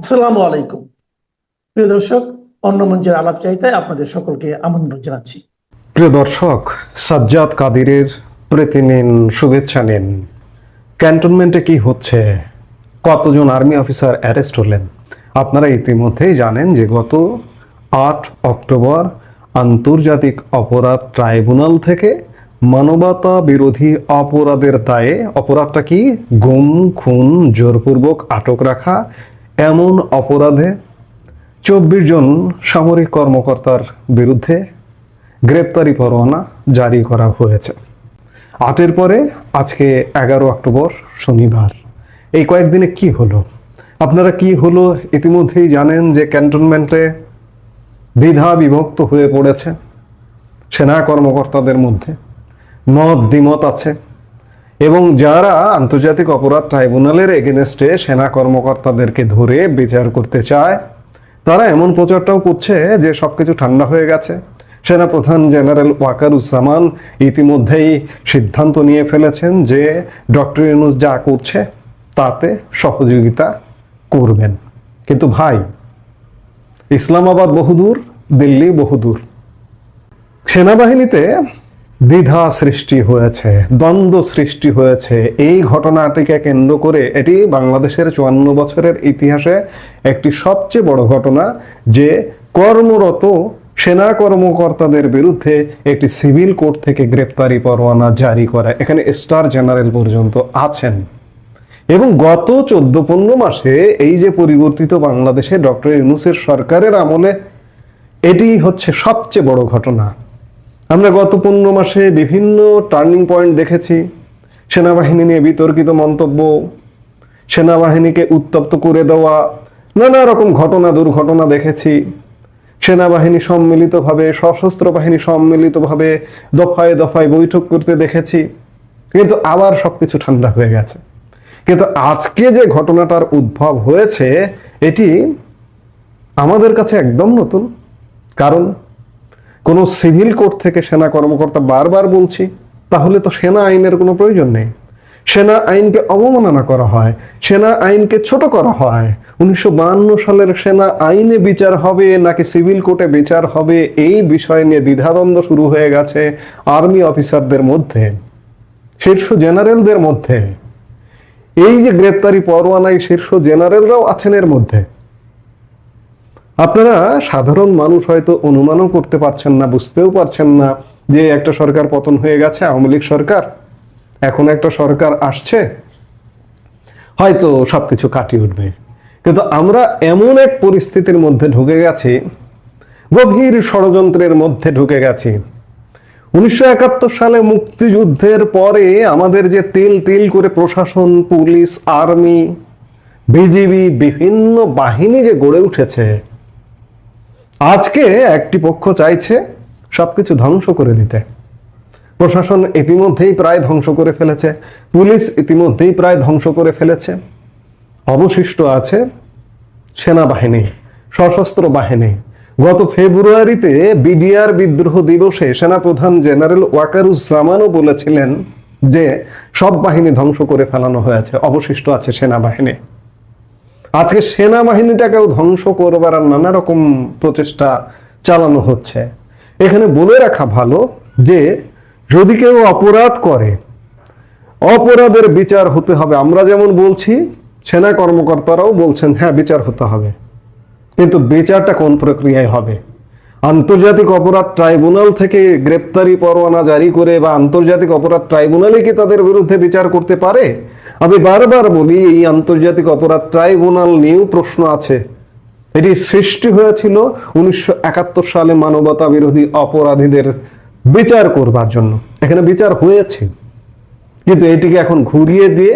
আসসালামু আলাইকুম। প্রিয় দর্শক, অন্য মঞ্চের আলাপ চাইতে আপনাদের সকলকে আমন্ত্রণ জানাচ্ছি। প্রিয় দর্শক, সাজ্জাদ কাদিরের প্রীতি নিন শুভেচ্ছা নিন। ক্যান্টনমেন্টে কি হচ্ছে? কতজন আর্মি অফিসার অ্যারেস্ট হলেন? আপনারা ইতিমধ্যেই জানেন যে গত আট অক্টোবর আন্তর্জাতিক অপরাধ ট্রাইব্যুনাল থেকে মানবতা বিরোধী অপরাধের দায়ে, অপরাধটা কি? গুম, খুন, জোরপূর্বক আটক রাখা এমন অপরাধে চব্বিশ জন সামরিক কর্মকর্তার বিরুদ্ধে গ্রেপ্তারি পরোয়ানা জারি করা হয়েছে। আটের পরে আজকে এগারো অক্টোবর শনিবার। এই কয়েকদিনে কি হলো? আপনারা কি হলো ইতিমধ্যেই জানেন যে ক্যান্টনমেন্টে দ্বিধা বিভক্ত হয়ে পড়েছে সেনা কর্মকর্তাদের মধ্যে। মত দ্বিমত আছে। এবং যারা আন্তর্জাতিক অপরাধ ট্রাইব্যুনালের এগেনস্টে সেনা কর্মকর্তাদেরকে ধরে বিচার করতে চায়, তারা এমন প্রচারটাও করছে যে সবকিছু ঠান্ডা হয়ে গেছে। সেনাপ্রধান জেনারেল ওয়াকারুজ্জামান ইতিমধ্যেই সিদ্ধান্ত নিয়ে ফেলেছেন যে ডক্টর ইউনুস যা করছে তাতে সহযোগিতা করবেন। কিন্তু ভাই, ইসলামাবাদ বহুদূর, দিল্লি বহুদূর। সেনাবাহিনীতে দ্বিধা সৃষ্টি হয়েছে, দ্বন্দ্ব সৃষ্টি হয়েছে। এই ঘটনাটিকে কেন্দ্র করে এটি বাংলাদেশের চুয়ান্ন বছরের ইতিহাসে একটি সবচেয়ে বড় ঘটনা যে কর্মরত সেনা কর্মকর্তাদের বিরুদ্ধে একটি সিভিল কোর্ট থেকে গ্রেপ্তারি পরোয়ানা জারি করা। এখানে স্টার জেনারেল পর্যন্ত আছেন। এবং গত চোদ্দ পনেরো মাসে এই যে পরিবর্তিত বাংলাদেশে ডক্টর ইউনুসের সরকারের আমলে এটি হচ্ছে সবচেয়ে বড় ঘটনা। আমরা গত পনেরো মাসে বিভিন্ন টার্নিং পয়েন্ট দেখেছি। সেনাবাহিনী নিয়ে বিতর্কিত মন্তব্য, সেনাবাহিনীকে উত্তপ্ত করে দেওয়া, নানা রকম ঘটনা, দুর্ঘটনা দেখেছি। সেনাবাহিনী সম্মিলিতভাবে, সশস্ত্র বাহিনী সম্মিলিতভাবে দফায় দফায় বৈঠক করতে দেখেছি। কিন্তু আবার সব কিছু ঠান্ডা হয়ে গেছে। কিন্তু আজকে যে ঘটনাটার উদ্ভব হয়েছে, এটি আমাদের কাছে একদম নতুন। কারণ কোনো সিভিল কোর্ট থেকে সেনা কর্মকর্তা বারবার বলছি, তাহলে তো সেনা আইনের কোনো প্রয়োজন নেই। সেনা আইনকে অবমাননা করা হয়, সেনা আইনকে ছোট করা হয়। উনিশশো সালের সেনা আইনে বিচার হবে নাকি সিভিল কোর্টে বিচার হবে, এই বিষয় নিয়ে দ্বিধাদ্বন্দ্ব শুরু হয়ে গেছে আর্মি অফিসারদের মধ্যে, শীর্ষ জেনারেলদের মধ্যে। এই যে গ্রেপ্তারি পরোয়ানায় শীর্ষ জেনারেলরাও আছেন এর মধ্যে। আপনারা সাধারণ মানুষ হয়তো অনুমানও করতে পারছেন না, বুঝতেও পারছেন না যে একটা সরকার পতন হয়ে গেছে, আওয়ামী লীগ সরকার, এখন একটা সরকার আসছে, হয়তো সবকিছু কাটিয়ে উঠবে। কিন্তু আমরা এমন এক পরিস্থিতির মধ্যে ঢুকে গেছি, গভীর ষড়যন্ত্রের মধ্যে ঢুকে গেছি। উনিশশো একাত্তর সালে মুক্তিযুদ্ধের পরে আমাদের যে তিল তিল করে প্রশাসন, পুলিশ, আর্মি, বিজিবি, বিভিন্ন বাহিনী যে গড়ে উঠেছে আজকে একটি পক্ষ চাইছে সবকিছু ধ্বংস করে দিতে। প্রশাসন ইতিমধ্যেই প্রায় ধ্বংস করে ফেলেছে। পুলিশ ইতিমধ্যেই প্রায় ধ্বংস করে ফেলেছে। অবশিষ্ট আছে সেনাবাহিনী, সশস্ত্র বাহিনী। গত ফেব্রুয়ারিতে বিডিআর বিদ্রোহ দিবসে সেনাপ্রধান জেনারেল ওয়াকারুজ্জামানও বলেছিলেন যে সব বাহিনী ধ্বংস করে ফেলানো হয়েছে। অবশিষ্ট আছে সেনাবাহিনী। আজকে সেনাবাহিনীটাকেও ধ্বংস করবার নানা রকম প্রচেষ্টা চালানো হচ্ছে। এখানে বলে রাখা ভালো যে, যদি কেউ অপরাধ করে, অপরাধের বিচার হতে হবে। আমরা যেমন বলছি, সেনা কর্মকর্তারাও বলছেন হ্যাঁ বিচার হতে হবে। কিন্তু বিচারটা কোন প্রক্রিয়ায় হবে? আন্তর্জাতিক অপরাধ ট্রাইব্যুনাল থেকে গ্রেপ্তারি পরোয়ানা জারি করে বা আন্তর্জাতিক অপরাধ ট্রাইব্যুনালে কি তাদের বিরুদ্ধে বিচার করতে পারে? আমি বারবার বলি, এই আন্তর্জাতিক অপরাধ ট্রাইব্যুনাল নিয়েও প্রশ্ন আছে। এটি সৃষ্টি হয়েছিল উনিশশো একাত্তর সালে মানবতা বিরোধী অপরাধীদের বিচার করবার জন্য। এখানে বিচার হয়েছে। কিন্তু এটিকে এখন ঘুরিয়ে দিয়ে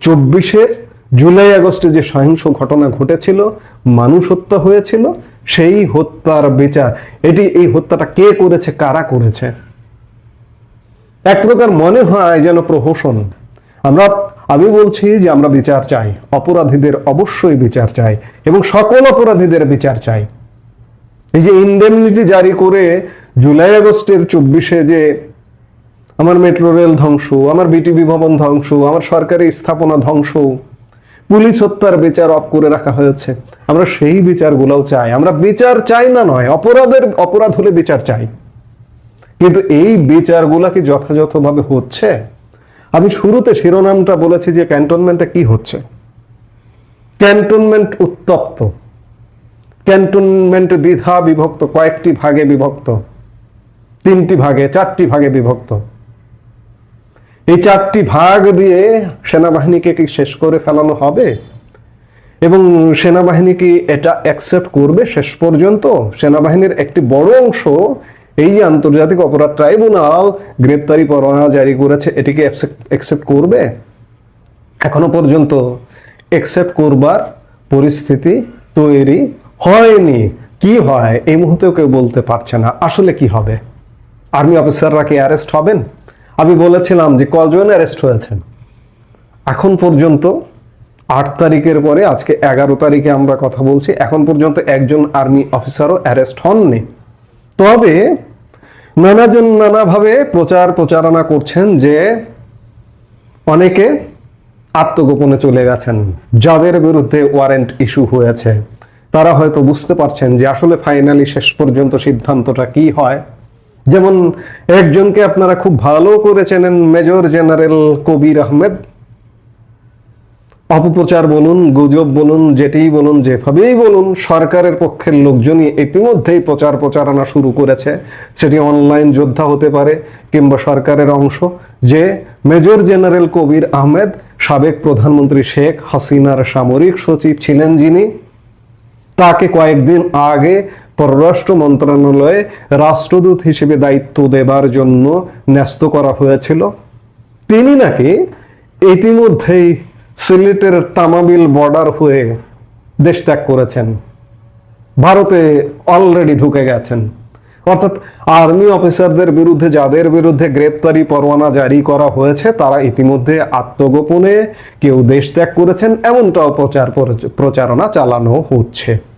চব্বিশের জুলাই আগস্টে যে সহিংস ঘটনা ঘটেছিল মানুষ হত্যা হয়েছিল, সেই হত্যার বিচার। এটি, এই হত্যাটা কে করেছে, কারা করেছে? এক প্রকার মনে হয় যেন প্রহসন। আমরা, আমি বলছি যে আমরা বিচার চাই। অপরাধীদের অবশ্যই বিচার চাই এবং সকল অপরাধীদের বিচার চাই। এই যে ইন্ডেমনিটি জারি করে জুলাই আগস্টের চব্বিশে যে আমার মেট্রো রেল ধ্বংস, আমার বিটিভি ভবন ধ্বংস, আমার সরকারি স্থাপনা ধ্বংস পুলিশ হত্যার বিচার অফ করে রাখা হয়েছে। আমরা সেই বিচারগুলোও চাই। আমরা বিচার চাই না নয়, অপরাধের অপরাধ হলে বিচার চাই। কিন্তু এই বিচারগুলা কি যথাযথভাবে হচ্ছে? আমি শুরুতে শিরোনামটা বলেছি যে ক্যান্টনমেন্টে কি হচ্ছে। ক্যান্টনমেন্ট উত্তপ্ত। ক্যান্টনমেন্ট দ্বিধা বিভক্ত, কয়েকটি ভাগে বিভক্ত। তিনটি ভাগে, চারটি ভাগে বিভক্ত। এই চারটি ভাগ দিয়ে সেনাবাহিনীকে কি শেষ করে ফেলানো হবে? এবং সেনাবাহিনী কি এটা অ্যাকসেপ্ট করবে শেষ পর্যন্ত? সেনাবাহিনীর একটি বড় অংশ এই আন্তর্জাতিক অপরাধ ট্রাইব্যুনাল গ্রেপ্তারি পরোয়ানা জারি করেছে, এটিকে অ্যাকসেপ্ট করবে? এখনও পর্যন্ত অ্যাকসেপ্ট করবার পরিস্থিতি তৈরি হয়নি। কি হয়? এই মুহূর্তেও কেউ বলতে পারছে না। আসলে কি হবে? আর্মি অফিসাররা কি অ্যারেস্ট হবেন? আমি বলেছিলাম যে কজন অ্যারেস্ট হয়েছেন? এখন পর্যন্ত আট তারিখের পরে, আজকে এগারো তারিখে আমরা কথা বলছি, এখন পর্যন্ত একজন আর্মি অফিসারও অ্যারেস্ট হননি। তবে নানাজন নানাভাবে প্রচার প্রচারণা করছেন যে অনেকে আত্মগোপনে চলে গেছেন, যাদের বিরুদ্ধে ওয়ারেন্ট ইস্যু হয়েছে। তারা হয়তো বুঝতে পারছেন যে আসলে ফাইনালি শেষ পর্যন্ত সিদ্ধান্তটা কি হয়। যেমন একজনকে আপনারা খুব ভালো করে চেনেন, মেজর জেনারেল কবির আহমেদ। অপপ্রচার বলুন, গুজব বলুন যেটিই বলুন, যেভাবেই বলুন, সরকারের পক্ষের লোকজনই ইতিমধ্যেই প্রচার প্রচারণা শুরু করেছে। সেটি অনলাইন যোদ্ধা হতে পারে কিংবা সরকারের অংশ। যে মেজর জেনারেল কবির আহমেদ, সাবেক প্রধানমন্ত্রী শেখ হাসিনার সামরিক সচিব ছিলেন যিনি, তাকে কয়েকদিন আগে পররাষ্ট্র মন্ত্রণালয়ে রাষ্ট্রদূত হিসেবে দায়িত্ব দেবার জন্য ন্যস্ত করা হয়েছিল। তিনি নাকি ইতিমধ্যেই সিলেটের তামাবিল বর্ডার হয়ে দেশ ত্যাগ করেছেন। ভারতে অলরেডি ঢুকে গেছেন। অর্থাৎ আর্মি অফিসারদের বিরুদ্ধে, যাদের বিরুদ্ধে গ্রেপ্তারি পরোয়ানা জারি করা হয়েছে, তারা ইতিমধ্যে আত্মগোপনে কেউ দেশ ত্যাগ করেছেন, এমনটাও প্রচার প্রচারণা চালানো হচ্ছে।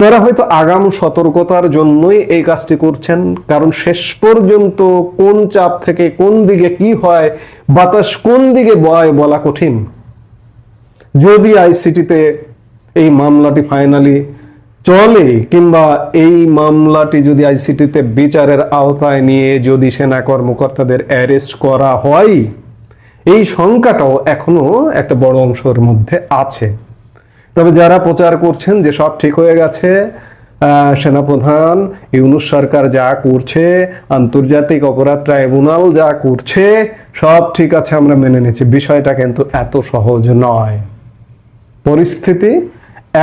তারা হয়তো আগাম সতর্কতার জন্যই এই কাজটি করছেন, কারণ শেষ পর্যন্ত কোন চাপ থেকে কোন দিকে কি হয়, বাতাস কোন দিকে বয় বলা কঠিন। যদি আইসিটিতে এই মামলাটি ফাইনালি চলে, কিংবা এই মামলাটি যদি আইসিটিতে বিচারের আওতায় নিয়ে যদি সেনা কর্মকর্তাদের অ্যারেস্ট করা হয়, এই সংখ্যাটাও এখনও একটা বড় অংশের মধ্যে আছে। তবে যারা প্রচার করছেন যে সব ঠিক হয়ে গেছে সেনাপ্রধান ইউনুস সরকার যা করছে, আন্তর্জাতিক অপরাধ ট্রাইব্যুনাল যা করছে, সব ঠিক আছে, আমরা মেনে নিচ্ছি। বিষয়টা কিন্তু এত সহজ নয়। পরিস্থিতি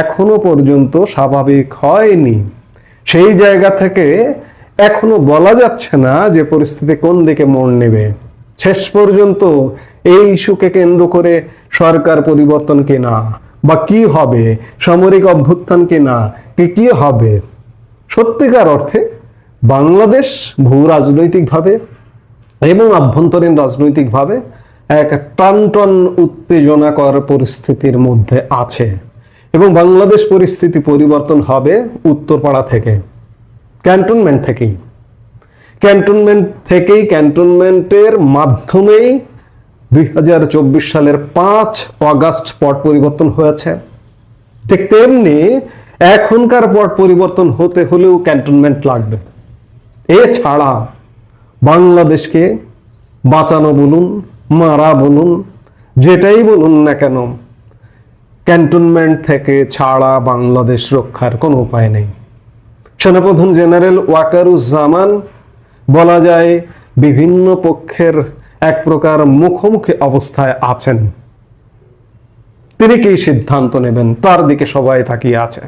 এখনও পর্যন্ত স্বাভাবিক হয়নি। সেই জায়গা থেকে এখনও বলা যাচ্ছে না যে পরিস্থিতি কোন দিকে মোড় নেবে। শেষ পর্যন্ত এই ইস্যুকে কেন্দ্র করে সরকার পরিবর্তন কিনা। বা কি হবে? সামরিক অভ্যুত্থান কিনা কি কি হবে? সত্যিকার অর্থে বাংলাদেশ ভূ রাজনৈতিকভাবে এবং আভ্যন্তরীণ রাজনৈতিকভাবে এক টানটন উত্তেজনাকর পরিস্থিতির মধ্যে আছে এবং বাংলাদেশ পরিস্থিতি পরিবর্তন হবে উত্তরপাড়া থেকে, ক্যান্টনমেন্ট থেকেই। ক্যান্টনমেন্ট থেকেই ক্যান্টনমেন্টের মাধ্যমেই দুই হাজার চব্বিশ সালের পাঁচ অগাস্ট পট পরিবর্তন হয়েছে। ঠিক তেমনি এখনকার পট পরিবর্তন হতে হলেও ক্যান্টনমেন্ট লাগবে। এছাড়া বাংলাদেশকে বাঁচানো বলুন, মারা বলুন, যেটাই বলুন না কেন, ক্যান্টনমেন্ট থেকে ছাড়া বাংলাদেশ রক্ষার কোনো উপায় নেই। সেনাপ্রধান জেনারেল ওয়াকারুজ্জামান বলা যায়, বিভিন্ন পক্ষের এক প্রকার মুখোমুখি অবস্থায় আছেন। তিনি কি সিদ্ধান্ত নেবেন? তার দিকে সবাই তাকিয়ে আছে।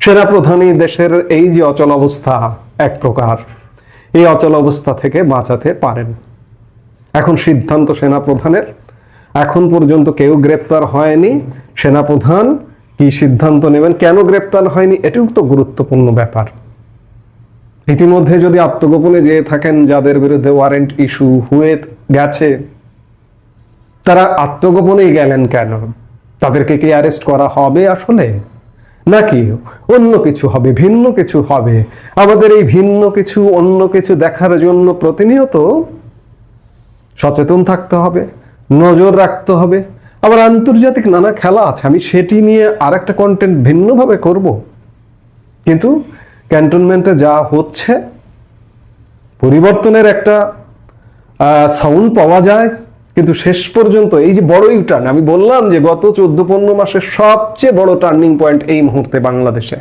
সেনাপ্রধানই দেশের এই যে অচল অবস্থা এক প্রকার। এই অচল অবস্থা থেকে বাঁচাতে পারেন। এখন সিদ্ধান্ত সেনাপ্রধানের। এখন পর্যন্ত কেউ গ্রেপ্তার হয়নি। সেনাপ্রধান কি সিদ্ধান্ত নেবেন? কেন গ্রেপ্তার হয়নি? এটিও তো গুরুত্বপূর্ণ ব্যাপার। ইতিমধ্যে যদি আত্মগোপনে যেয়ে থাকেন যাদের বিরুদ্ধে ওয়ারেন্ট ইস্যু হয়ে গেছে, তারা আত্মগোপনেই গেলেন কেন? তাদেরকে কি অ্যারেস্ট করা হবে আসলে? নাকি অন্য কিছু হবে, ভিন্ন কিছু হবে? আমাদের এই ভিন্ন কিছু, অন্য কিছু দেখার জন্য প্রতিনিয়ত সচেতন থাকতে হবে, নজর রাখতে হবে। আবার আন্তর্জাতিক নানা খেলা আছে, আমি সেটি নিয়ে আর একটা কন্টেন্ট ভিন্নভাবে করব। কিন্তু ক্যান্টনমেন্টে যা হচ্ছে, পরিবর্তনের একটা সাউন্ড পাওয়া যায়। কিন্তু শেষ পর্যন্ত এই যে বড় ইউটার্ন আমি বললাম যে গত চোদ্দ পনেরো মাসের সবচেয়ে বড় টার্নিং পয়েন্ট এই মুহূর্তে বাংলাদেশে।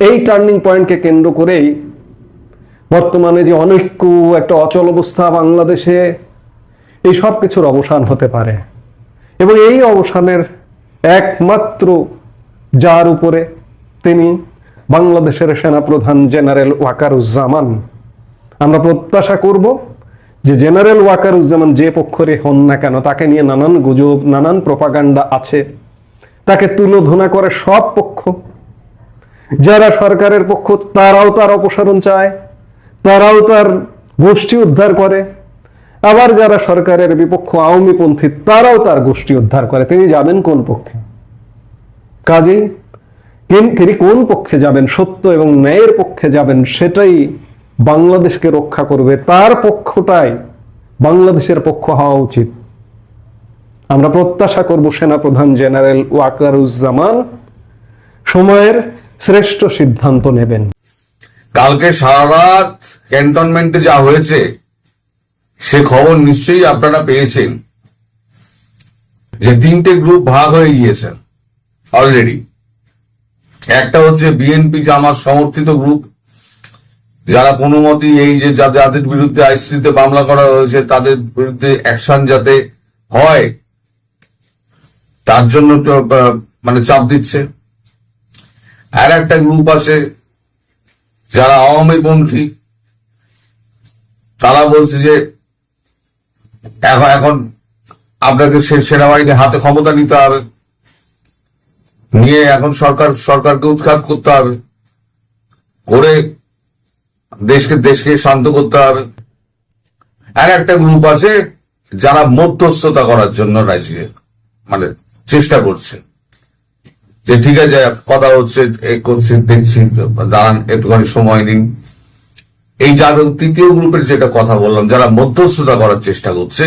এই টার্নিং পয়েন্টকে কেন্দ্র করেই বর্তমানে যে অনৈক্য একটা অচল অবস্থা বাংলাদেশে, এই সব কিছুর অবসান হতে পারে। এবং এই অবসানের একমাত্র যার উপরে তিনি বাংলাদেশের সেনাপ্রধান জেনারেল ওয়াকারুজ্জামান। আমরা প্রত্যাশা করব যে জেনারেল ওয়াকারুজ্জামান যে পক্ষরে হন না কেন, তাকে নিয়ে নানান গুজব, নানান প্রপাগান্ডা আছে। তাকে তুলোধনা করে সব পক্ষ। যারা সরকারের পক্ষ, তারাও তার অপসারণ চায়, তারাও তার গোষ্ঠী উদ্ধার করে। আবার যারা সরকারের বিপক্ষ, আওয়ামীপন্থী, তারাও তার গোষ্ঠী উদ্ধার করে। তিনি যাবেন কোন পক্ষে? কাজেই তিনি কোন পক্ষে যাবেন, সত্য এবং ন্যায়ের পক্ষে যাবেন, সেটাই বাংলাদেশকে রক্ষা করবে। তার পক্ষটাই বাংলাদেশের পক্ষ হওয়া উচিত। আমরা প্রত্যাশা করব সেনাপ্রধান জেনারেল ওয়াকারুজ্জামান সময়ের শ্রেষ্ঠ সিদ্ধান্ত নেবেন। কালকে সারা রাত ক্যান্টনমেন্টে যা হয়েছে, সে খবর নিশ্চয়ই আপনারা পেয়েছেন। যে তিনটে গ্রুপ ভাগ হয়ে গিয়েছে অলরেডি একটা হচ্ছে বিএনপি জামাত সমর্থিত গ্রুপ যারা কোনো মতেই এই যে যা- যাদের বিরুদ্ধে আইসিতে মামলা করা হয়েছে, তাদের বিরুদ্ধে অ্যাকশন যাতে হয়, তার জন্য মানে চাপ দিচ্ছে। আর একটা গ্রুপ আছে, যারা আওয়ামী পন্থী তারা বলছে যে এখন আপনাকে সেনাবাহিনী হাতে ক্ষমতা নিতে হবে। নিয়ে এখন সরকার, সরকারকে উৎখাত করতে হবে। করে দেশকে দেশকে শান্ত করতে হবে। আর একটা গ্রুপ আছে যারা মধ্যস্থতা করার জন্য রাজি মানে চেষ্টা করছে। যে ঠিক আছে, কথা হচ্ছে এই করছি দেখছি দাঁড়ান, একটুখানি সময় নিন। এই যার তৃতীয় গ্রুপের যেটা কথা বললাম, যারা মধ্যস্থতা করার চেষ্টা করছে,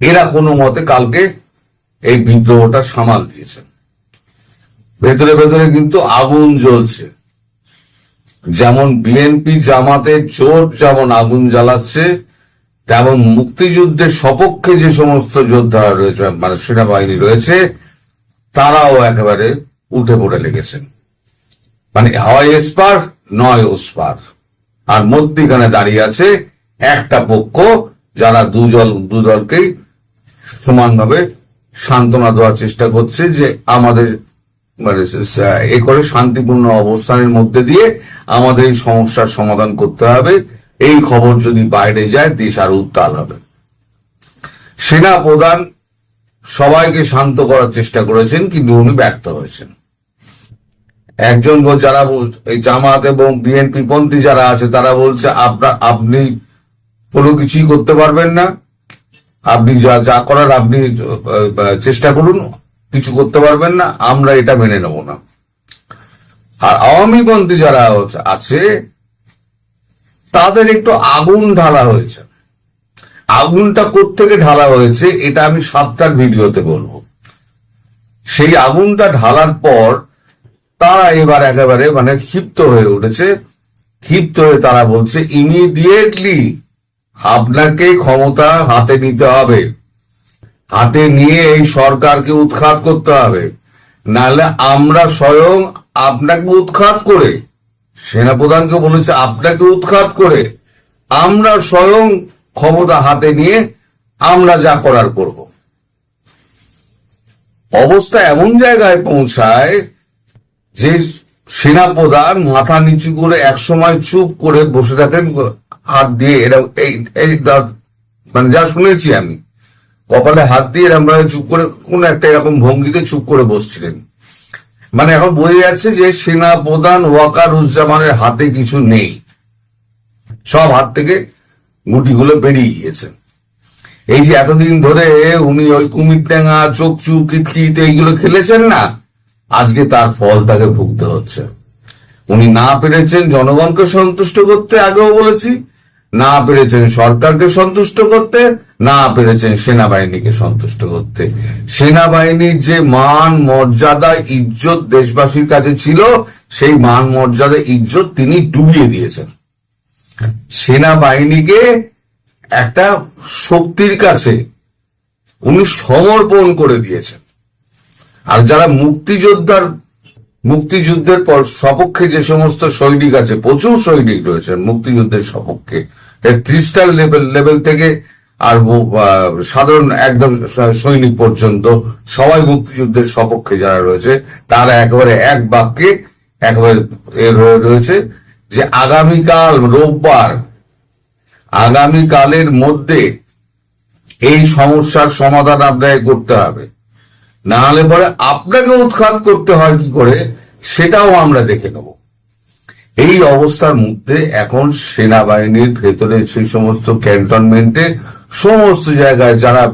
এরা কোনো মতে কালকে এই বিদ্রোহটা সামাল দিয়েছে ভেতরে ভেতরে কিন্তু আগুন জ্বলছে। যেমন বিএনপি জামাতে জোট যেমন আগুন জ্বালাচ্ছে, তেমন মুক্তিযুদ্ধের সপক্ষে যে সমস্ত যোদ্ধারা রয়েছে মানে সেনাবাহিনী রয়েছে, তারাও একেবারে উঠে পড়ে লেগেছেন। মানে হয় এসপার, নয় ওসপার। আর মধ্যিখানে দাঁড়িয়ে আছে একটা পক্ষ, যারা দুজল দুদলকেই সমানভাবে সান্ত্বনা দেওয়ার চেষ্টা করছে যে আমাদের মানে এ করে শান্তিপূর্ণ অবস্থানের মধ্যে দিয়ে আমাদের এই সমস্যার সমাধান করতে হবে। এই খবর যদি বাইরে যায়, দেশ আর উত্তাল হবে। সেনা প্রধান সবাইকে শান্ত করার চেষ্টা করেছেন, কিন্তু উনি ব্যর্থ হয়েছেন। একজন যারা এই জামাত এবং বিএনপি পন্থী যারা আছে, তারা বলছে, আপনার, আপনি কোনো কিছুই করতে পারবেন না। আপনি যা যা করার আপনি চেষ্টা করুন, কিছু করতে পারবেন না, আমরা এটা মেনে নেব না। আর আওয়ামী পন্থী যারা আছে, তাদের একটু আগুন ঢালা হয়েছে। আগুনটা থেকে ঢালা হয়েছে, এটা আমি সাতটার ভিডিওতে বলব। সেই আগুনটা ঢালার পর তারা এবার একেবারে মানে ক্ষিপ্ত হয়ে উঠেছে। ক্ষিপ্ত হয়ে তারা বলছে ইমিডিয়েটলি আপনাকে ক্ষমতা হাতে নিতে হবে। হাতে নিয়ে এই সরকারকে উৎখাত করতে হবে। নাহলে আমরা স্বয়ং আপনাকে উৎখাত করে সেনাপ্রধানকে বলেছে আপনাকে উৎখাত করে, আমরা স্বয়ং ক্ষমতা হাতে নিয়ে আমরা যা করার করব। অবস্থা এমন জায়গায় পৌঁছায় যে সেনাপ্রধান মাথা নিচু করে একসময় চুপ করে বসে থাকেন হাত দিয়ে এরা এই এই মানে যা শুনেছি আমি, কপালে হাত দিয়ে ভাবে চুপ করে, কোন একটা এরকম ভঙ্গিতে চুপ করে বসছিলেন। মানে এখন বোঝা যাচ্ছে যে সেনা প্রধান ওয়াকার উজ্জামানের হাতে কিছু নেই। সব হাত থেকে গুটিগুলো বেরিয়ে গিয়েছে। এই যে এতদিন ধরে উনি ওই কুমির ট্যাঙা চোখচু কিটকিট এইগুলো খেলেছেন না, আজকে তার ফল তাকে ভুগতে হচ্ছে। উনি না পেরেছেন জনগণকে সন্তুষ্ট করতে আগেও বলেছি না পেরেছেন সরকারকে সন্তুষ্ট করতে, না পেরেছেন সেনাবাহিনীকে সন্তুষ্ট করতে। সেনাবাহিনীর যে মান, মর্যাদা, ইজ্জত দেশবাসীর কাছে ছিল, সেই মান, মর্যাদা, ইজ্জত তিনি ডুবিয়ে দিয়েছেন। সেনাবাহিনীকে একটা শক্তির কাছে উনি সমর্পণ করে দিয়েছেন। আর যারা মুক্তিযোদ্ধার, মুক্তিযুদ্ধের পর সপক্ষে যে সমস্ত সৈনিক আছে, প্রচুর সৈনিক রয়েছেন মুক্তিযুদ্ধের সপক্ষে। ত্রিস্টার লেভেল লেভেল থেকে আর সাধারণ একদম সৈনিক পর্যন্ত সবাই মুক্তিযুদ্ধের সপক্ষে যারা রয়েছে, তারা একেবারে এক বাক্যে একেবারে রয়েছে যে আগামীকাল রোববার, আগামীকালের মধ্যে এই সমস্যার সমাধান আপনাকে করতে হবে। না হলে পরে আপনাকে উৎখাত করতে হয় কি করে, সেটাও আমরা দেখে নেব। এই অবস্থার মধ্যে এখন সেনাবাহিনীর ভেতরে সেই সমস্ত ক্যান্টনমেন্টে সমস্ত জায়গায় যারা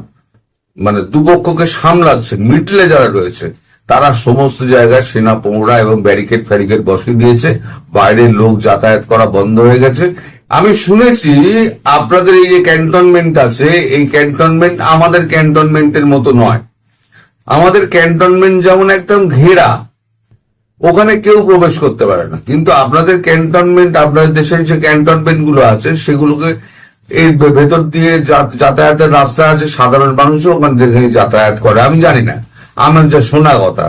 মানে দুপক্ষকে সামলাচ্ছেন মিডলে যারা রয়েছে তারা সমস্ত জায়গায় সেনা পৌঁড়া এবং ব্যারিকেড ফ্যারিকেড বসিয়ে দিয়েছে। বাইরের লোক যাতায়াত করা বন্ধ হয়ে গেছে। আমি শুনেছি আপনাদের এই যে ক্যান্টনমেন্ট আছে, এই ক্যান্টনমেন্ট আমাদের ক্যান্টনমেন্টের মতো নয়। আমাদের ক্যান্টনমেন্ট যেমন একদম ঘেরা ওখানে কেউ প্রবেশ করতে পারে না। কিন্তু আপনাদের ক্যান্টনমেন্ট, আপনাদের দেশের যে ক্যান্টনমেন্টগুলো আছে, সেগুলোকে এই ভেতর দিয়ে যাতায়াতের রাস্তা আছে, সাধারণ মানুষও ওখান থেকে যাতায়াত করে। আমি জানি না। আমার যা শোনা কথা।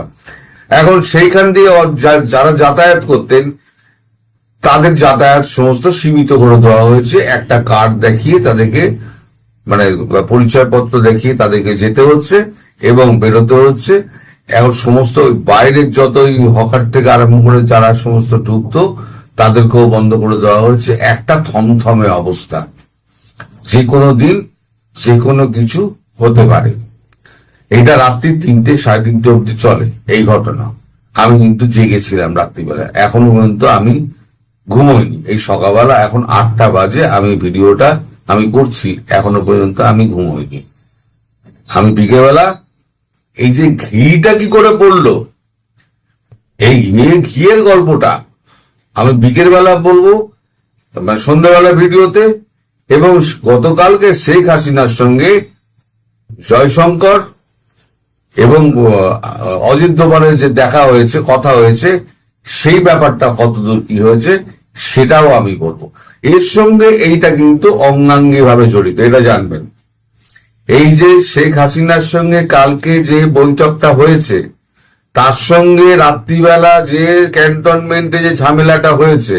এখন সেইখান দিয়ে যারা যাতায়াত করতেন, তাদের যাতায়াত সমস্ত সীমিত করে দেওয়া হয়েছে। একটা কার্ড দেখিয়ে তাদেরকে মানে পরিচয়পত্র দেখিয়ে তাদেরকে যেতে হচ্ছে এবং বেরোতে হচ্ছে। এখন সমস্ত ওই বাইরের যত হকার থেকে আরম্ভ করে যারা সমস্ত ঢুকতো তাদেরকেও বন্ধ করে দেওয়া হয়েছে। একটা থমথমে অবস্থা। যে কোনো দিন যে কোনো কিছু হতে পারে। এটা রাত্রি তিনটে, সাড়ে তিনটে অব্দি চলে এই ঘটনা। আমি কিন্তু জেগেছিলাম রাত্রিবেলা। এখনও পর্যন্ত আমি ঘুমোইনি। এই সকালবেলা এখন আটটা বাজে, আমি ভিডিওটা আমি করছি। এখনও পর্যন্ত আমি ঘুমোইনি। আমি বিকেলবেলা এই যে ঘিটা কি করে পড়ল? এই ঘিয়ে ঘিয়ের গল্পটা। আমি বিকেল বেলা বলব সন্ধ্যাবেলা ভিডিওতে, এবং গতকালকে শেখ হাসিনার সঙ্গে জয়শঙ্কর এবং অজিত দোবারের যে দেখা হয়েছে, কথা হয়েছে, সেই ব্যাপারটা কতদূর কি হয়েছে, সেটাও আমি বলব। এর সঙ্গে এইটা কিন্তু অঙ্গাঙ্গি ভাবে জড়িত, এটা জানবেন। এই যে শেখ হাসিনার সঙ্গে কালকে যে বৈঠকটা হয়েছে, তার সঙ্গে রাত্রিবেলা যে ক্যান্টনমেন্টে যে ঝামেলাটা হয়েছে,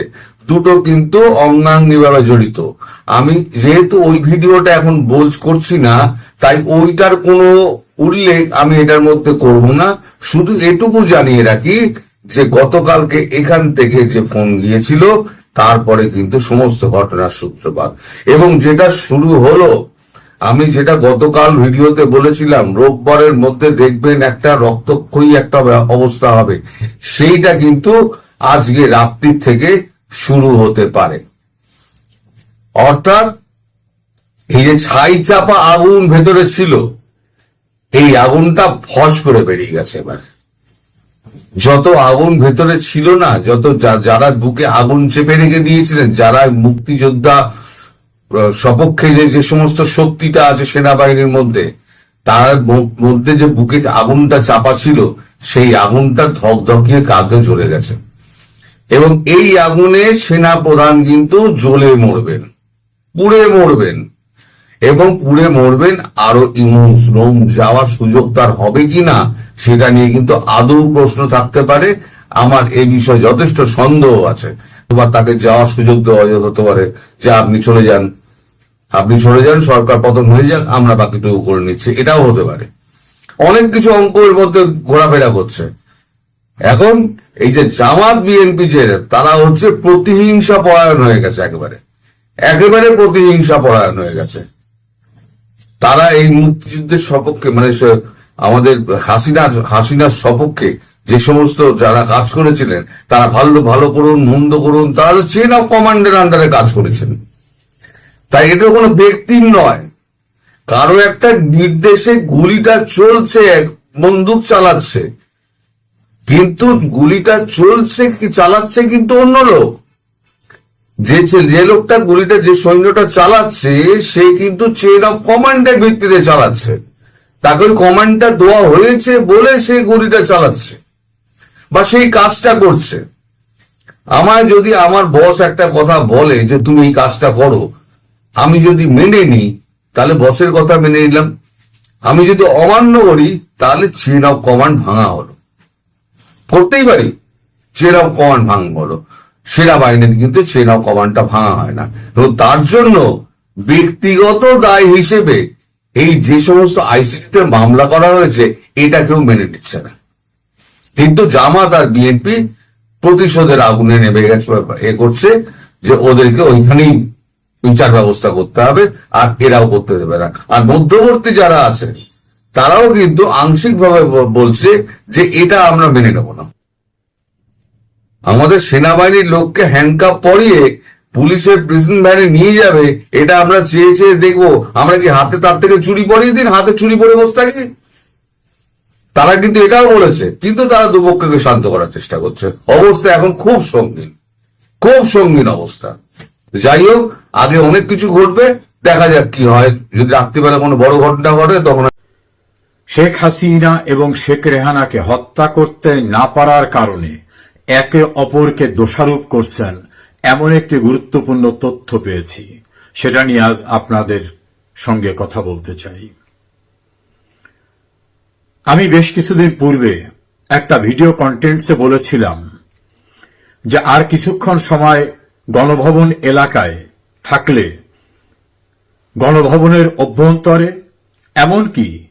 দুটো কিন্তু অঙ্গাঙ্গিভাবে জড়িত। আমি যেহেতু ওই ভিডিওটা এখন বল করছি না, তাই ওইটার কোনো উল্লেখ আমি এটার মধ্যে করব না। শুধু এটুকু জানিয়ে রাখি যে গতকালকে এখান থেকে যে ফোন গিয়েছিল, তারপরে কিন্তু সমস্ত ঘটনার সূত্রপাত। এবং যেটা শুরু হলো আমি যেটা গতকাল ভিডিওতে বলেছিলাম, রোববারের মধ্যে দেখবেন একটা রক্তক্ষয়ী একটা অবস্থা হবে। সেইটা কিন্তু আজকে রাত্রি থেকে শুরু হতে পারে। অর্থাৎ এই যে ছাই চাপা আগুন ভেতরে ছিল, এই আগুনটা ফস করে বেরিয়ে গেছে এবার। যত আগুন ভেতরে ছিল না, যত যারা বুকে আগুন চেপে রেখে দিয়েছিলেন, যারা মুক্তিযোদ্ধা সপক্ষে যে যে সমস্ত শক্তিটা আছে সেনাবাহিনীর মধ্যে, তার মধ্যে যে বুকে আগুনটা চাপা ছিল, সেই আগুনটা ধকধকিয়ে কাকে জ্বলে গেছে। এবং এই আগুনে সেনা প্রধান কিন্তু জ্বলে মরবেন, পুড়ে মরবেন। এবং পুড়ে মরবেন আরও ইউনুস। রোম যাওয়ার সুযোগ তার হবে কিনা, সেটা নিয়ে কিন্তু আদৌ প্রশ্ন থাকতে পারে। আমার এই বিষয়ে যথেষ্ট সন্দেহ আছে। বা তাকে যাওয়ার সুযোগ দেওয়া হতে পারে যে আপনি চলে যান। আপনি চলে যান, সরকার পতন হয়ে যাক, আমরা বাকিটুকু করে নিচ্ছি। এটাও হতে পারে। অনেক কিছু অঙ্কের মধ্যে ঘোরাফেরা করছে। এখন এই যে জামাত বিএনপি যে, তারা হচ্ছে প্রতিহিংসা পরায়ণ হয়ে গেছে একেবারে। একেবারে প্রতিহিংসা পরায়ণ হয়ে গেছে। তারা এই মুক্তিযুদ্ধের সপক্ষে মানে আমাদের হাসিনার হাসিনার সপক্ষে যে সমস্ত যারা কাজ করেছিলেন, তারা ভালো ভালো করুন, মন্দ করুন, তারা তো চেন অফ কমান্ডের আন্ডারে কাজ করেছেন। তাই এটা কোনো ব্যক্তির নয়। কারও একটা নির্দেশে গুলিটা চলছে এক বন্দুক চালাচ্ছে। কিন্তু গুলিটা চলছে কি, চালাচ্ছে কিন্তু অন্য লোক। যে যে লোকটা গুলিটা, যে সৈন্যটা চালাচ্ছে, সে কিন্তু চেন অফ কমান্ডের ভিত্তিতে চালাচ্ছে। তাকে কমান্ডটা দেওয়া হয়েছে বলে সে গুলিটা চালাচ্ছে। বা সেই কাজটা করছে। আমায় যদি আমার বস একটা কথা বলে যে, তুমি এই কাজটা করো, আমি যদি মেনে নিই, তাহলে বসের কথা মেনে নিলাম। আমি যদি অমান্য করি, তাহলে চেন অফ কমান্ড ভাঙা হলো। করতেই পারি। চেন অফ কমান্ড ভাঙ হলো। সেনাবাহিনীতে কিন্তু চেন অফ কমান্ডটা ভাঙা হয় না। এবং তার জন্য ব্যক্তিগত দায় হিসেবে এই যে সমস্ত আইসিটিতে মামলা করা হয়েছে, এটা কেউ মেনে নিচ্ছে না। কিন্তু জামাত আর বিএনপি প্রতিশোধের আগুনে নেমে গেছে, এ করছে যে ওদেরকে ওইখানেই বিচার ব্যবস্থা করতে হবে, আর এরাও করতে দেবে না। আর মধ্যবর্তী যারা আছে, তারাও কিন্তু আংশিকভাবে বলছে যে এটা আমরা মেনে নেব না। আমাদের সেনাবাহিনীর লোককে হ্যান্ডকাপ পরিয়ে পুলিশের প্রিজন ভ্যানে নিয়ে যাবে, এটা আমরা চেয়ে চেয়ে দেখব। আমরা কি হাতে তার থেকে চুরি পরিয়ে দিন? হাতে চুরি পরে বসে থাকি? তারা কিন্তু এটাও বলেছে, কিন্তু তারা দুপক্ষকে শান্ত করার চেষ্টা করছে। অবস্থা এখন খুব সঙ্গীন খুব সঙ্গীন অবস্থা। যাই হোক, আগে অনেক কিছু ঘটবে, দেখা যাক কি হয়। যদি রাত্রিবেলা কোনো বড় ঘটনা ঘটে, তখন শেখ হাসিনা এবং শেখ রেহানাকে হত্যা করতে না পারার কারণে একে অপরকে দোষারোপ করছেন এমন একটি গুরুত্বপূর্ণ তথ্য পেয়েছি। সেটা নিয়ে আজ আপনাদের সঙ্গে কথা বলতে চাই। আমি বেশ কিছুদিন পূর্বে একটা ভিডিও কন্টেন্টসে বলেছিলাম যে আর কিছুক্ষণ সময় গণভবন এলাকায় থাকলে গণভবনের অভ্যন্তরে, এমনকি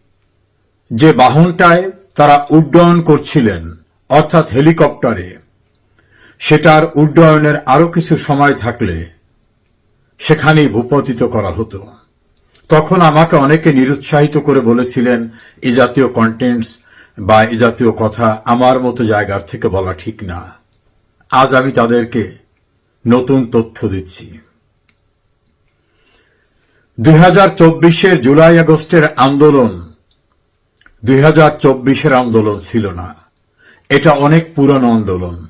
যে বাহনটায় তারা উড্ডয়ন করছিলেন, অর্থাৎ হেলিকপ্টারে, সেটার উড্ডয়নের আরও কিছু সময় থাকলে সেখানেই ভূপতিত করা হতো। তখন আমাকে অনেকে নিরুৎসাহিত করে বলেছিলেন, এ জাতীয় কন্টেন্টস বা এ জাতীয় কথা আমার মতো জায়গার থেকে বলা ঠিক না। আজ আমি তাদেরকে নতুন তথ্য দিচ্ছি। দুই হাজার চব্বিশের জুলাই আগস্টের আন্দোলন দুই হাজার চব্বিশের আন্দোলন ছিল না। এটা অনেক পুরনো আন্দোলন।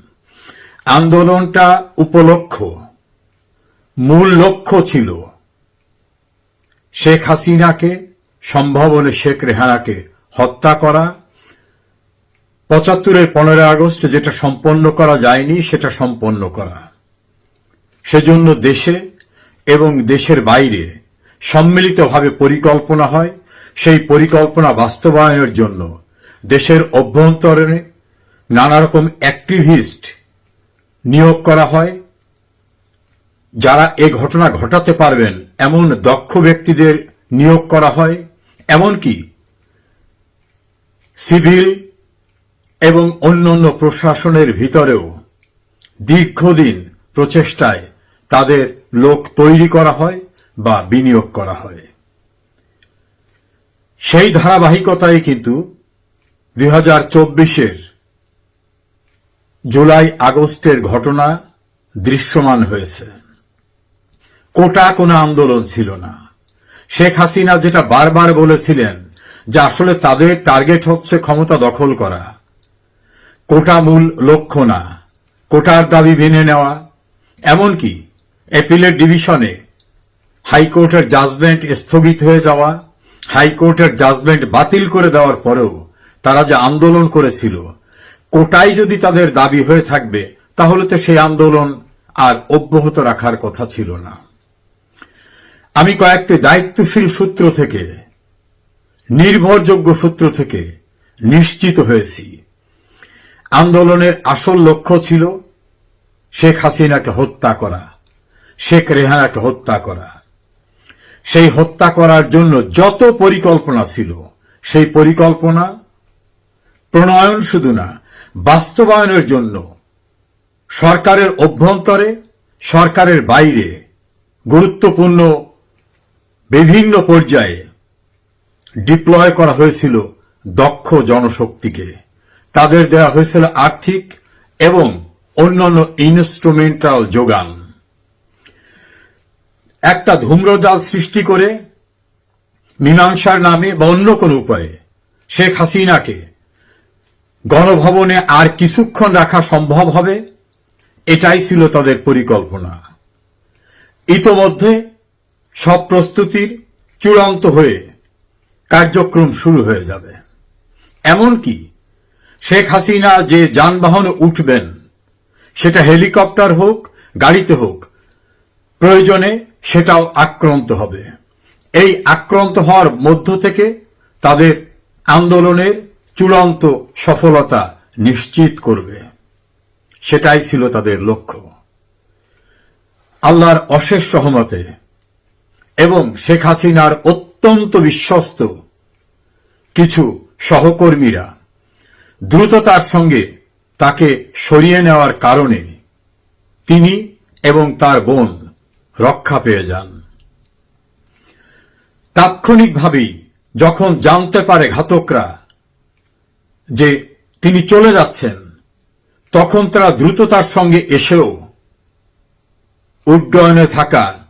আন্দোলনটা উপলক্ষ, মূল লক্ষ্য ছিল। শেখ হাসিনাকে, সম্ভবনে শেখ রেহানাকে হত্যা করা, পঁচাত্তরের পনেরোই আগস্ট যেটা সম্পন্ন করা যায়নি, সেটা সম্পন্ন করা। সেজন্য দেশে এবং দেশের বাইরে সম্মিলিতভাবে পরিকল্পনা হয়। সেই পরিকল্পনা বাস্তবায়নের জন্য দেশের অভ্যন্তরে নানা রকম অ্যাক্টিভিস্ট নিয়োগ করা হয়। যারা এ ঘটনা ঘটাতে পারবেন এমন দক্ষ ব্যক্তিদের নিয়োগ করা হয়, এমনকি সিভিল এবং অন্যান্য প্রশাসনের ভিতরেও দীর্ঘদিন প্রচেষ্টায় তাদের লোক তৈরি করা হয় বা বিনিয়োগ করা হয়। সেই ধারাবাহিকতায় কিন্তু দুই হাজার চব্বিশের জুলাই আগস্টের ঘটনা দৃশ্যমান হয়েছে। কোটা কোনো আন্দোলন ছিল না। শেখ হাসিনা যেটা বারবার বলেছিলেন যে আসলে তাদের টার্গেট হচ্ছে ক্ষমতা দখল করা। কোটা মূল লক্ষ্য না, কোটার দাবি মেনে নেওয়া। এমনকি অ্যাপিলের ডিভিশনে হাইকোর্টের জাজমেন্ট স্থগিত হয়ে যাওয়া, হাইকোর্টের জাজমেন্ট বাতিল করে দেওয়ার পরেও তারা যে আন্দোলন করেছিল, কোটাই যদি তাদের দাবি হয়ে থাকবে, তাহলে তো সেই আন্দোলন আর অব্যাহত রাখার কথা ছিল না। আমি কয়েকটি দায়িত্বশীল সূত্র থেকে, নির্ভরযোগ্য সূত্র থেকে নিশ্চিত হয়েছি। আন্দোলনের আসল লক্ষ্য ছিল শেখ হাসিনাকে হত্যা করা, শেখ রেহানাকে হত্যা করা। সেই হত্যা করার জন্য যত পরিকল্পনা ছিল, সেই পরিকল্পনা প্রণয়ন শুধু না, বাস্তবায়নের জন্য সরকারের অভ্যন্তরে, সরকারের বাইরে গুরুত্বপূর্ণ বিভিন্ন পর্যায়ে ডিপ্লয় করা হয়েছিল দক্ষ জনশক্তিকে। তাদের দেওয়া হয়েছিল আর্থিক এবং অন্যান্য ইনস্ট্রুমেন্টাল যোগান। একটা ধূম্রজাল সৃষ্টি করে মীমাংসার নামে বা অন্য কোনো উপায়ে শেখ হাসিনাকে গণভবনে আর কিছুক্ষণ রাখা সম্ভব হবে, এটাই ছিল তাদের পরিকল্পনা। ইতোমধ্যে সব প্রস্তুতির চূড়ান্ত হয়ে কার্যক্রম শুরু হয়ে যাবে। এমনকি শেখ হাসিনা যে যানবাহনে উঠবেন, সেটা হেলিকপ্টার হোক, গাড়িতে হোক, প্রয়োজনে সেটাও আক্রান্ত হবে। এই আক্রান্ত হওয়ার মধ্য থেকে তাদের আন্দোলনের চূড়ান্ত সফলতা নিশ্চিত করবে। সেটাই ছিল তাদের লক্ষ্য। আল্লাহর অশেষ সহমতে এবং শেখ হাসিনার অত্যন্ত বিশ্বস্ত কিছু সহকর্মীরা দ্রুততার সঙ্গে তাকে সরিয়ে নেওয়ার কারণে তিনি এবং তার বোন রক্ষা পেয়ে যান। তাৎক্ষণিকভাবেই যখন জানতে পারে ঘাতকরা যে তিনি চলে যাচ্ছেন, তখন তারা দ্রুততার সঙ্গে এসেও উড্ডয়নে থাকা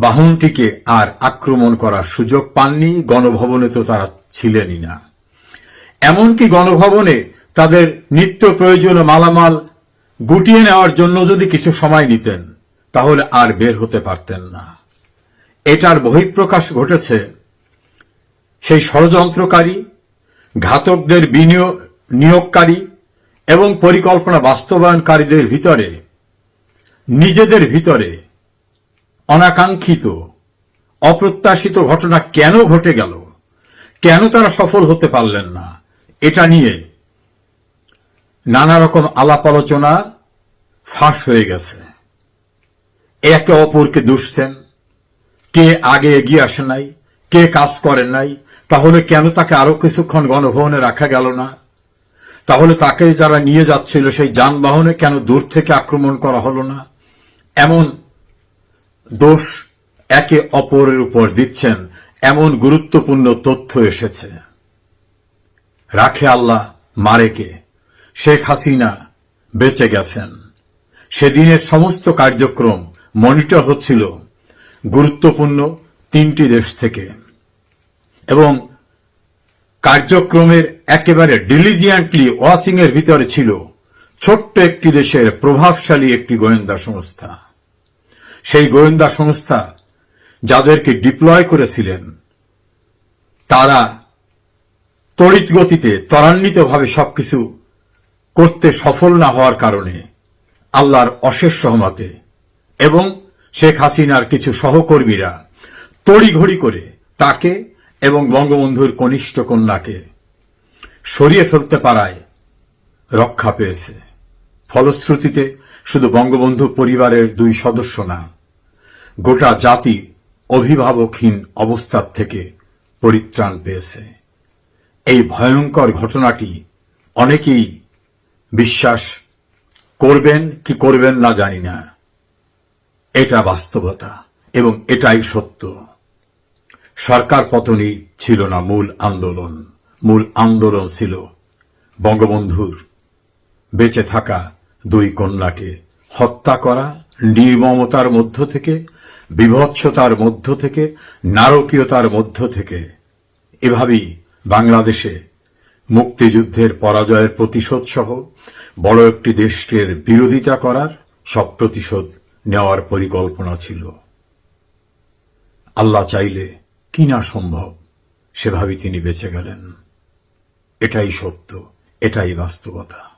বাহনটিকে আর আক্রমণ করার সুযোগ পাননি, গণভবনে তো তারা ছিলেনই না। এমনকি গণভবনে তাদের নিত্য প্রয়োজনীয় মালামাল গুটিয়ে নেওয়ার জন্য যদি কিছু সময় নিতেন, তাহলে আর বের হতে পারতেন না। এটার বহিঃপ্রকাশ ঘটেছে সেই ষড়যন্ত্রকারী, ঘাতকদের বিনিয়োগ নিয়োগকারী এবং পরিকল্পনা বাস্তবায়নকারীদের ভিতরে, নিজেদের ভিতরে অনাকাঙ্ক্ষিত, অপ্রত্যাশিত ঘটনা কেন ঘটে গেল? কেন তারা সফল হতে পারলেন না? এটা নিয়ে নানা রকম আলাপ আলোচনা ফাঁস হয়ে গেছে। একে অপরকে দুষছেন। কে আগে এগিয়ে আসে নাই, কে কাজ করেন নাই, তাহলে কেন তাকে আরও কিছুক্ষণ গণভবনে রাখা গেল না? তাহলে তাকে যারা নিয়ে যাচ্ছিল সেই যানবাহনে কেন দূর থেকে আক্রমণ করা হলো না? এমন দোষ একে অপরের উপর দিচ্ছেন, এমন গুরুত্বপূর্ণ তথ্য এসেছে। রাখে আল্লাহ মারেকে। শেখ হাসিনা বেঁচে গেছেন। সেদিনের সমস্ত কার্যক্রম মনিটর হচ্ছিল গুরুত্বপূর্ণ তিনটি দেশ থেকে। এবং কার্যক্রমের একেবারে ডিলিজিয়ান্টলি ওয়াসিং এর ভিতরে ছিল ছোট্ট একটি দেশের প্রভাবশালী একটি গোয়েন্দা সংস্থা। সেই গোয়েন্দা সংস্থা যাদেরকে ডিপ্লয় করেছিলেন, তারা তড়িৎ গতিতে, ত্বরান্বিতভাবে সবকিছু করতে সফল না হওয়ার কারণে আল্লাহর অশেষ সহমতে এবং শেখ হাসিনার কিছু সহকর্মীরা তড়িঘড়ি করে তাকে এবং বঙ্গবন্ধুর কনিষ্ঠ কন্যাকে সরিয়ে ফেলতে পারায় রক্ষা পেয়েছে। ফলশ্রুতিতে শুধু বঙ্গবন্ধু পরিবারের দুই সদস্য না, গোটা জাতি অভিভাবকহীন অবস্থার থেকে পরিত্রাণ পেয়েছে। এই ভয়ঙ্কর ঘটনাটি অনেকেই বিশ্বাস করবেন কি করবেন না জানি না। এটা বাস্তবতা এবং এটাই সত্য। সরকার পতনই ছিল না মূল আন্দোলন। মূল আন্দোলন ছিল বঙ্গবন্ধুর বেঁচে থাকা দুই কন্যাকে হত্যা করা, নির্মমতার মধ্য থেকে, বিভৎসতার মধ্য থেকে, নারকীয়তার মধ্য থেকে। এভাবেই বাংলাদেশে মুক্তিযুদ্ধের পরাজয়ের প্রতিশোধ সহ বড় একটি দেশের বিরোধিতা করার সব প্রতিশোধ নেওয়ার পরিকল্পনা ছিল। আল্লাহ চাইলে কি না সম্ভব সেভাবে তিনি বেঁচে গেলেন। এটাই সত্য, এটাই বাস্তবতা।